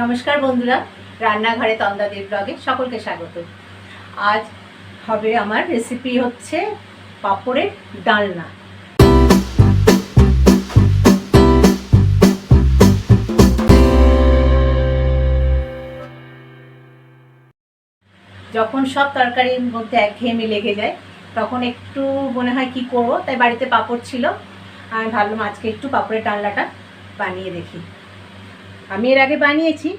নমস্কার বন্ধুরা, রান্নাঘরে তন্দাদের ব্লগে সকলকে স্বাগত। আজ হবে আমার রেসিপি হচ্ছে পাপড়ের ডালনা। যখন সব তরকারির মধ্যে একঘেয়েমি লেগে যায়, তখন একটু মনে হয় কি করব, তাই বাড়িতে পাপড় ছিল। আমি ভাবলাম আজকে একটু পাপড়ের ডালনাটা বানিয়ে দেখি। আমি এর আগে বানিয়েছি,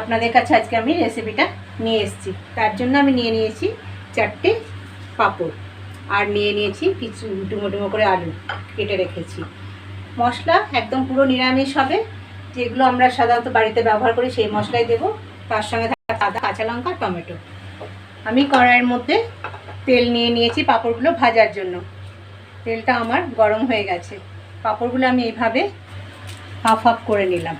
আপনাদের কাছে আজকে আমি রেসিপিটা নিয়ে এসেছি। তার জন্য আমি নিয়ে নিয়েছি চারটে পাঁপড় আর নিয়ে নিয়েছি কিছু ডুমো ডুমো করে আলু কেটে রেখেছি। মশলা একদম পুরো নিরামিষ হবে, যেগুলো আমরা সাধারণত বাড়িতে ব্যবহার করি সেই মশলাই দেবো। তার সঙ্গে থাকা আদা, কাঁচা লঙ্কা, টমেটো। আমি কড়াইয়ের মধ্যে তেল নিয়ে নিয়েছি পাঁপড়গুলো ভাজার জন্য। তেলটা আমার গরম হয়ে গেছে। পাঁপড়গুলো আমি এইভাবে হাফ হাফ করে নিলাম।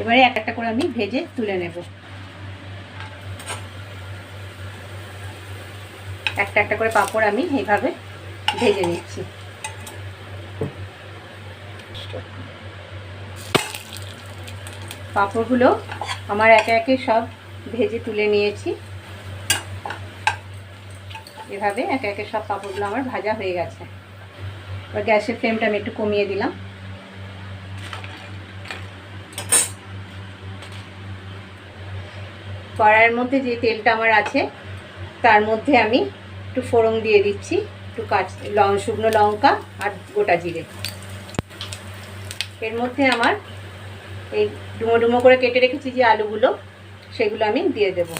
এবারে এক একটা করে আমি ভেজে তুলে নেব। একটা একটা করে পাঁপড় আমি এইভাবে ভেজে নিচ্ছি। পাঁপড়গুলো আমার একে একে সব ভেজে তুলে নিয়েছি। এভাবে একে একে সব পাঁপড়গুলো আমার ভাজা হয়ে গেছে। এবার গ্যাসের ফ্লেমটা আমি একটু কমিয়ে দিলাম। কড়াইয়ের মধ্যে যে তেলটা আমার আছে, তার মধ্যে আমি একটু ফোড়ন দিয়ে দিচ্ছি, একটু কাঁচ, লং, শুকনো লঙ্কা আর গোটা জিরে। এর মধ্যে আমার এই ডুমো ডুমো করে কেটে রেখেছি যে আলুগুলো, সেগুলো আমি দিয়ে দেব।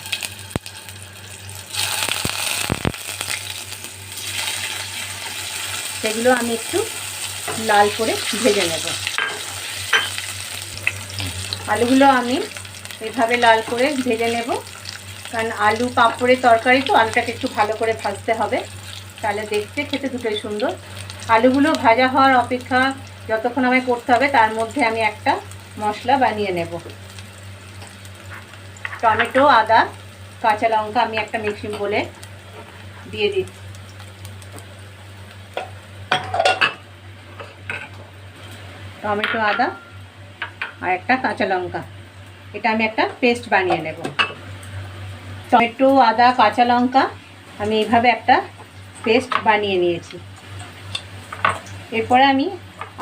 সেগুলো আমি একটু লাল করে ভেজে নেব। আলুগুলো আমি এভাবে লাল করে ভেজে নেব। কারণ আলু পাঁপড়ের তরকারি তো, আলুটাকে একটু ভালো করে ভাজতে হবে। তাহলে দেখতে খেতে দুটোই সুন্দর। আলুগুলো ভাজা হওয়ার অপেক্ষা যতক্ষণ আমায় করতে হবে, তার মধ্যে আমি একটা মশলা বানিয়ে নেব। টমেটো, আদা, কাঁচা লঙ্কা আমি একটা মিক্সিং বলে দিয়ে দিই। টমেটো, আদা আর একটা কাঁচা লঙ্কা। এটা আমি একটা পেস্ট বানিয়ে নেব। টমেটো, আদা, কাঁচা লঙ্কা, আমি এইভাবে একটা পেস্ট বানিয়ে নিয়েছি। এরপরে আমি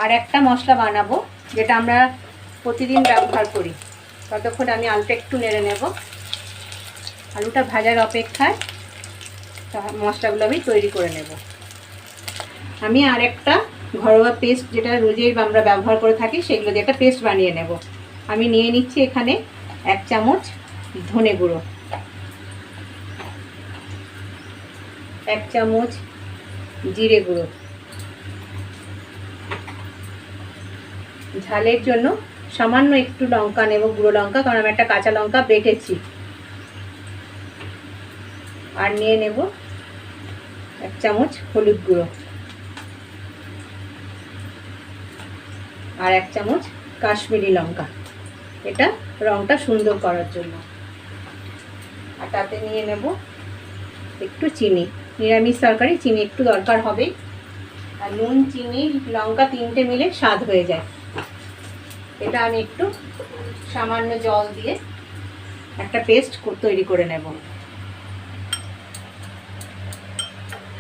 আর একটা মশলা বানাবো, যেটা আমরা প্রতিদিন ব্যবহার করি। ততক্ষণ আমি আলুটা একটু নেড়ে নেব। আলুটা ভাজার অপেক্ষায় মশলাগুলো আমি তৈরি করে নেব। আমি আর একটা ঘরোয়া পেস্ট যেটা রোজেই আমরা ব্যবহার করে থাকি, সেগুলো দিয়ে একটা পেস্ট বানিয়ে নেব। আমি নিয়ে নিচ্ছি এখানে এক চামচ ধনে গুঁড়ো। এক চামচ জিরে গুঁড়ো। ঝালের জন্য সামান্য একটু লঙ্কা নেব, গুঁড়ো লঙ্কা, কারণ আমি একটা কাঁচা লঙ্কা বেটেছি। আর নিয়ে নেব এক চামচ হলুদ গুঁড়ো। আর এক চামচ কাশ্মীরি লঙ্কা। এটা রঙটা সুন্দর করার জন্য। আর তাতে নিয়ে নেব একটু চিনি। নিরামিষ তরকারি, চিনি একটু দরকার হবেই। আর নুন, চিনি, লঙ্কা তিনটে মিলে স্বাদ হয়ে যায়। এটা আমি একটু সামান্য জল দিয়ে একটা পেস্ট তৈরি করে নেব।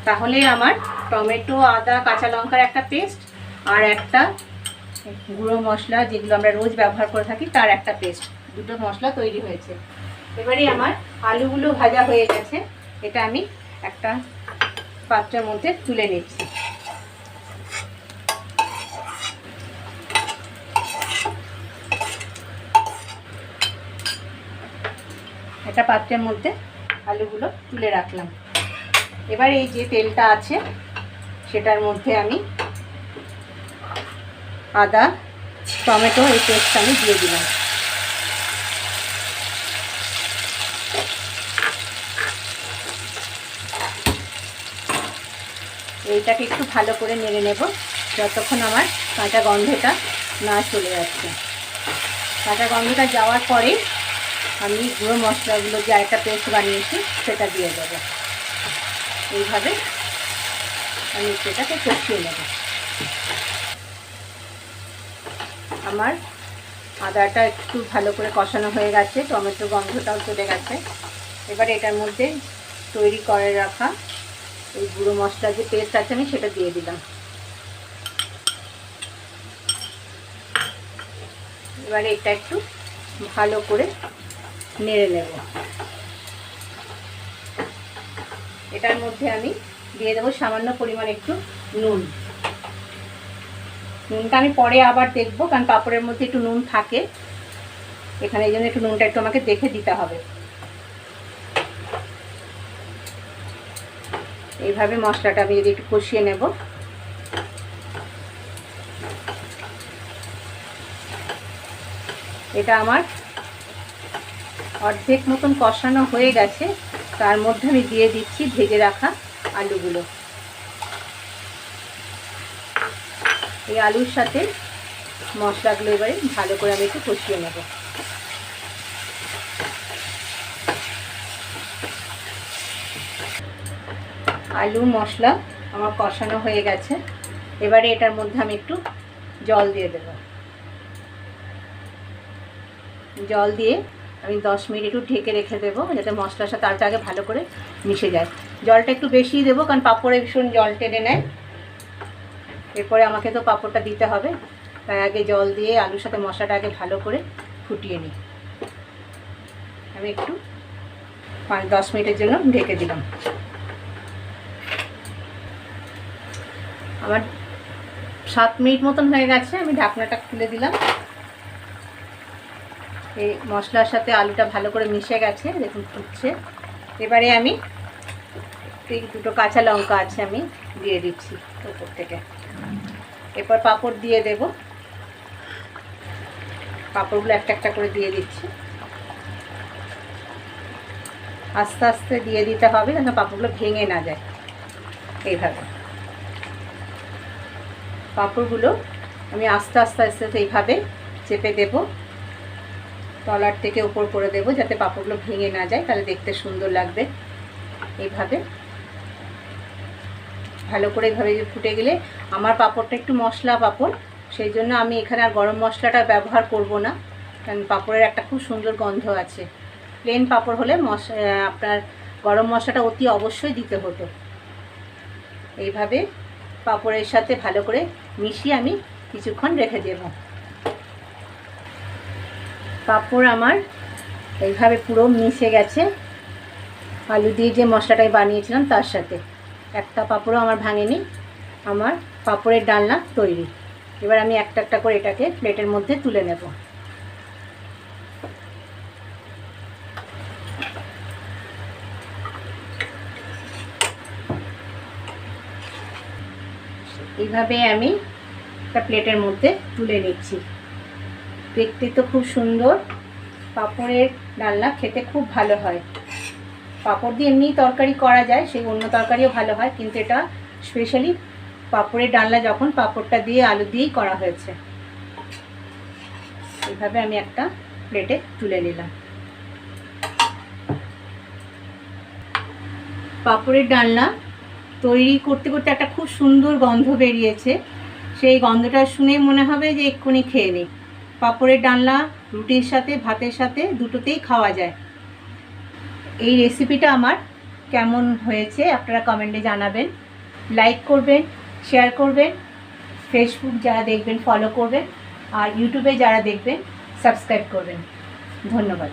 তাহলে আমার টমেটো, আদা, কাঁচা লঙ্কার একটা পেস্ট আর একটা গুঁড়ো মশলা যেগুলো আমরা রোজ ব্যবহার করে থাকি, তার একটা পেস্ট দুটো মশলা তৈরি হয়েছে। এবারে আমার আলুগুলো ভাজা হয়ে গেছে। এটা আমি একটা পাত্রের মধ্যে তুলে নিচ্ছি। একটা পাত্রের মধ্যে আলুগুলো তুলে রাখলাম। এবার এই যে তেলটা আছে, সেটার মধ্যে আমি আদা, টমেটো, এই পেস্টটা আমি দিয়ে দিলাম। এইটাকে একটু ভালো করে নেড়ে নেব, যতক্ষণ আমার কাঁচা গন্ধটা না চলে যাচ্ছে কাঁচা গন্ধটা যাওয়ার পরে আমি গুঁড়ো মশলাগুলো যে একটা পেস্ট বানিয়েছি, সেটা দিয়ে দেবো। এইভাবে আমি সেটাকে কষিয়ে নেব। আমার। আদাটা একটু ভালো করে কষানো হয়ে গেছে, টমেটো গন্ধটাও চলে গেছে। এবারে এটার মধ্যে তৈরি করে রাখা এই গুঁড়ো মশলা যে পেস্ট আছে, আমি সেটা দিয়ে দিলাম। এবারে এটা একটু ভালো করে নেড়ে নেব। এটার মধ্যে আমি দিয়ে দেবো সামান্য পরিমাণ একটু নুন। নুনটা আমি পরে আবার দেখব, কারণ পাঁপড়ের মধ্যে একটু নুন থাকে। এখানে এই জন্য একটু নুনটা একটু আমাকে দেখে দিতে হবে। এইভাবে মশলাটা আমি যদি একটু কষিয়ে নেব। এটা আমার অর্ধেক মতন কষানো হয়ে গেছে, তার মধ্যে আমি দিয়ে দিচ্ছি ভেজে রাখা আলুগুলো। এই আলুর সাথে মশলাগুলো এবারে ভালো করে আমি একটু কষিয়ে নেব। আলু, মশলা আমার কষানো হয়ে গেছে। এবারে এটার মধ্যে আমি একটু জল দিয়ে দেব। জল দিয়ে আমি দশ মিনিট একটু ঢেকে রেখে দেবো যাতে মশলার সাথে আলুটা আগে ভালো করে মিশে যায়। জলটা একটু বেশিই দেবো, কারণ পাঁপড়ে ভীষণ জল টেনে নেয়। এরপরে আমাকে তো পাঁপড়টা দিতে হবে, তাই আগে জল দিয়ে আলুর সাথে মশলাটা আগে ভালো করে ফুটিয়ে নিই। আমি একটু পাঁচ দশ মিনিটের জন্য ঢেকে দিলাম। আমার সাত মিনিট মতন হয়ে গেছে, আমি ঢাকনাটা খুলে দিলাম। এই মশলার সাথে আলুটা ভালো করে মিশে গেছে, দেখুন ফুটছে। এবারে আমি দুটো কাঁচা লঙ্কা আছে আমি দিয়ে দিচ্ছি উপর থেকে। এরপর পাঁপড় দিয়ে দেব। পাঁপড়গুলো একটা একটা করে দিয়ে দিচ্ছি। আস্তে আস্তে দিয়ে দিতে হবে যেন পাঁপড়গুলো ভেঙে না যায়। এইভাবে। পাঁপড়গুলো আমি আস্তে আস্তে আস্তে আস্তে এইভাবে চেপে দেব। তলার থেকে উপর করে দেব যাতে পাঁপড়গুলো ভেঙে না যায়, তাহলে দেখতে সুন্দর লাগবে। এইভাবে। ভালো করে এইভাবে ফুটে গেলে আমার পাঁপড়টা একটু মশলা পাঁপড়, সেই জন্য আমি এখানে আর গরম মশলাটা ব্যবহার করব না, কারণ পাঁপড়ের একটা খুব সুন্দর গন্ধ আছে। প্লেন পাঁপড় হলে মশ আপনার গরম মশলাটা অতি অবশ্যই দিতে হতো। এইভাবে পাঁপড়ের সাথে ভালো করে মিশিয়ে আমি কিছুক্ষণ রেখে দেব। পাঁপড় আমার এইভাবে পুরো মিশে গেছে। আলু দিয়ে যে মশলাটাই বানিয়েছিলাম তার সাথে। একটা পাঁপড়ও আমার ভাঙেনি, আমার পাঁপড়ের ডালনা তৈরি। এবার আমি একটা একটা করে এটাকে প্লেটের মধ্যে তুলে নেব। এইভাবে আমি একটা প্লেটের মধ্যে তুলে নিচ্ছি। দেখতে তো খুব সুন্দর, পাঁপড়ের ডালনা খেতে খুব ভালো হয়। পাঁপড় দিয়ে এমনি তরকারি করা যায়, সেই অন্য তরকারিও ভালো হয়, কিন্তু এটা স্পেশালি পাঁপড়ের ডালনা যখন পাঁপড়টা দিয়ে আলু দিয়েই করা হয়েছে। এইভাবে আমি একটা প্লেটে তুলে নিলাম। পাঁপড়ের ডালনা তৈরি করতে করতে একটা খুব সুন্দর গন্ধ বেরিয়েছে। সেই গন্ধটা শুনেই মনে হবে যে এক্ষুনি খেয়ে নিই পাঁপড়ের ডালনা রুটির সাথে, ভাতের সাথে দুটোতেই খাওয়া যায়। এই রেসিপিটা আমার কেমন হয়েছে আপনারা কমেন্টে জানাবেন। লাইক করবেন শেয়ার করবেন ফেসবুক যারা দেখবেন ফলো করবেন, আর ইউটিউবে যারা দেখবেন সাবস্ক্রাইব করবেন। ধন্যবাদ।